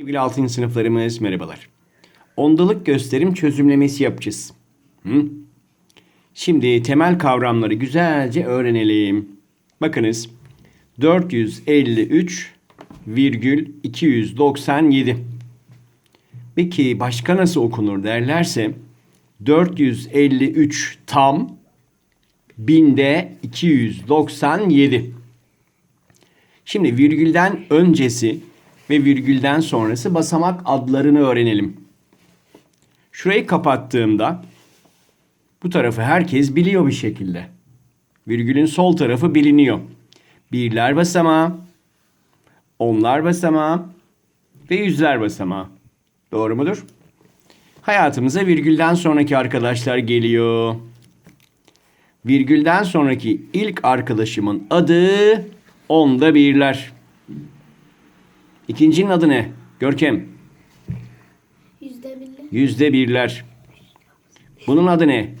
Sevgili 6. sınıflarımız merhabalar. Ondalık gösterim çözümlemesi yapacağız. Hı? Şimdi temel kavramları güzelce öğrenelim. Bakınız 453 virgül 297. Peki başka nasıl okunur derlerse 453 tam binde 297. Şimdi virgülden öncesi ve virgülden sonrası basamak adlarını öğrenelim. Şurayı kapattığımda bu tarafı herkes biliyor bir şekilde. Virgülün sol tarafı biliniyor. Birler basamağı, onlar basamağı ve yüzler basamağı. Doğru mudur? Hayatımıza virgülden sonraki arkadaşlar geliyor. Virgülden sonraki ilk arkadaşımın adı onda birler. İkincinin adı ne? Görkem. Yüzde birler. Yüzde birler. Bunun adı ne?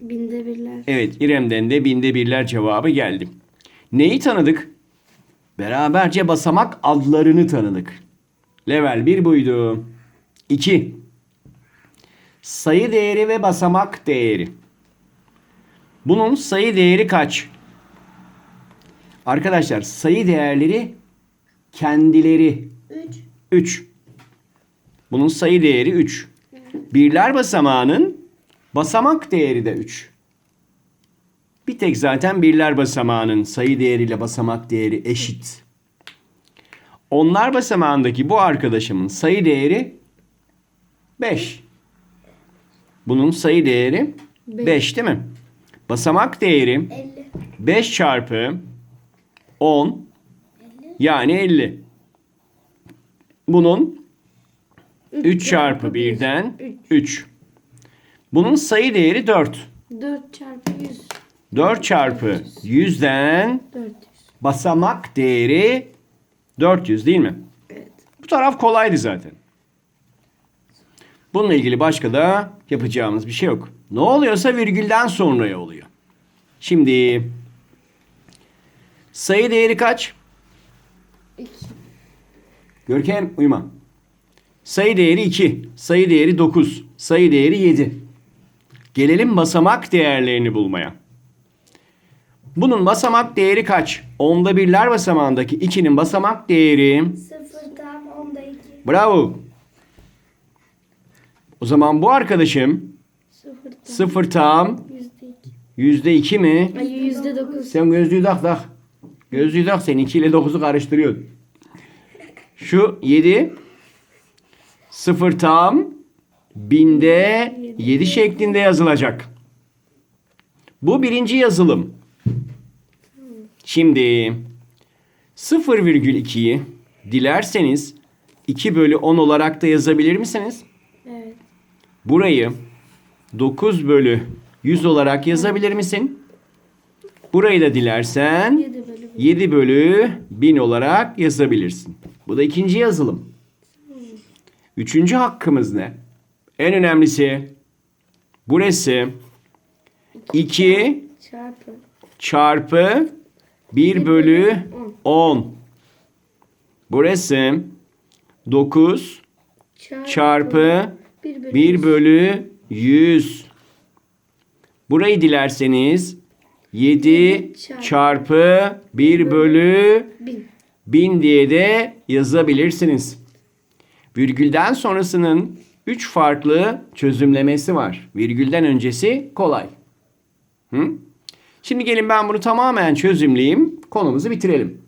Binde birler. Evet İrem'den de binde birler cevabı geldi. Neyi tanıdık? Beraberce basamak adlarını tanıdık. Level 1 buydu. 2. Sayı değeri ve basamak değeri. Bunun sayı değeri kaç? Arkadaşlar sayı değerleri kendileri Üç. 3. Bunun sayı değeri 3. Birler basamağının basamak değeri de 3. Bir tek zaten birler basamağının sayı değeriyle basamak değeri eşit. Onlar basamağındaki bu arkadaşımın sayı değeri 5. Bunun sayı değeri 5 değil mi? Basamak değeri Elli. 5 çarpı 10 yani 50. Bunun 3 çarpı 1'den 3. Bunun sayı değeri 4. Dört çarpı yüz. 4 çarpı 100'den Dört yüz. basamak değeri 400 değil mi? Evet. Bu taraf kolaydı zaten. Bununla ilgili başka da yapacağımız bir şey yok. Ne oluyorsa virgülden sonraya oluyor. Şimdi sayı değeri kaç? İki. Görkem uyuma. Sayı değeri 2, sayı değeri 9, sayı değeri 7. Gelelim basamak değerlerini bulmaya. Bunun basamak değeri kaç? Onda birler basamağındaki 2'nin basamak değeri Sıfır tam onda iki. Bravo. O zaman bu arkadaşım Sıfır tam. sıfır tam Yüzde iki. yüzde iki mi? Yüzde dokuz. Sen gözlüğü tak tak. Gözlüğü tak sen 2 ile 9'u karıştırıyorsun. Şu 7 sıfır tam binde 7 şeklinde yazılacak. Bu birinci yazılım. Şimdi 0,2'yi dilerseniz 2 bölü 10 olarak da yazabilir misiniz? Evet. Burayı 9 bölü 100 olarak yazabilir misin? Burayı da dilersen Yedi bölü bir. 7 bölü 1000 olarak yazabilirsin. Bu da ikinci yazılım. Üçüncü hakkımız ne? En önemlisi burası 2 Çarpı. çarpı 1 bölü 10. Burası 9 Çarpı. çarpı Bir bölü. 1 yüz. bölü 100. Burayı dilerseniz 7 çarpı 1 bölü Bin. 1000 diye de yazabilirsiniz. Virgülden sonrasının 3 farklı çözümlemesi var. Virgülden öncesi kolay. Hı? Şimdi gelin ben bunu tamamen çözümleyeyim. Konumuzu bitirelim.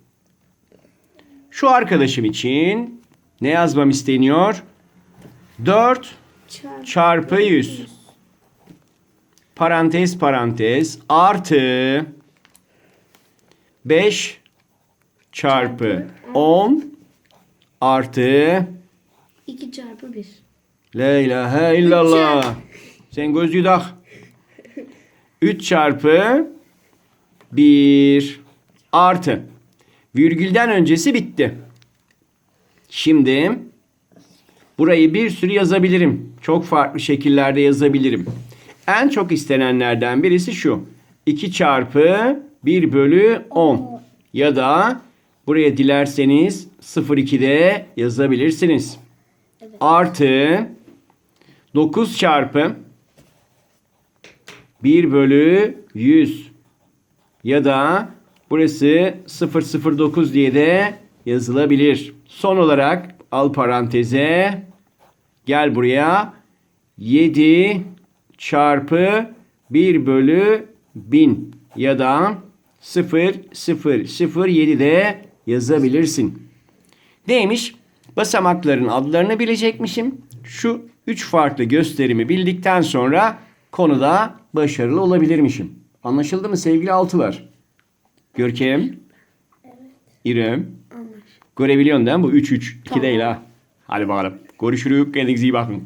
Şu arkadaşım için ne yazmam isteniyor? 4 Çarpı. çarpı 100 parantez parantez artı 5 çarpı 10 artı İki çarpı bir. La ilahe illallah. Sen gözlüğü tak. 3 çarpı 1 artı. Virgülden öncesi bitti. Şimdi burayı bir sürü yazabilirim. Çok farklı şekillerde yazabilirim. En çok istenenlerden birisi şu. 2 çarpı 1 bölü 10. Ya da buraya dilerseniz 0,2'de yazabilirsiniz. Evet. artı 9 çarpı 1 bölü 100 ya da burası 009 diye de yazılabilir. Son olarak al paranteze gel buraya 7 çarpı 1 bölü 1000 ya da 0007 de yazabilirsin. Neymiş? Basamakların adlarını bilecekmişim. Şu üç farklı gösterimi bildikten sonra konuda başarılı olabilirmişim. Anlaşıldı mı sevgili altılar? Görkem, İrem, Anlaş. görebiliyorsun değil mi? Bu 3-3. 2 Tamam. değil ha. Hadi bakalım. Görüşürüz. Kendinize iyi bakın.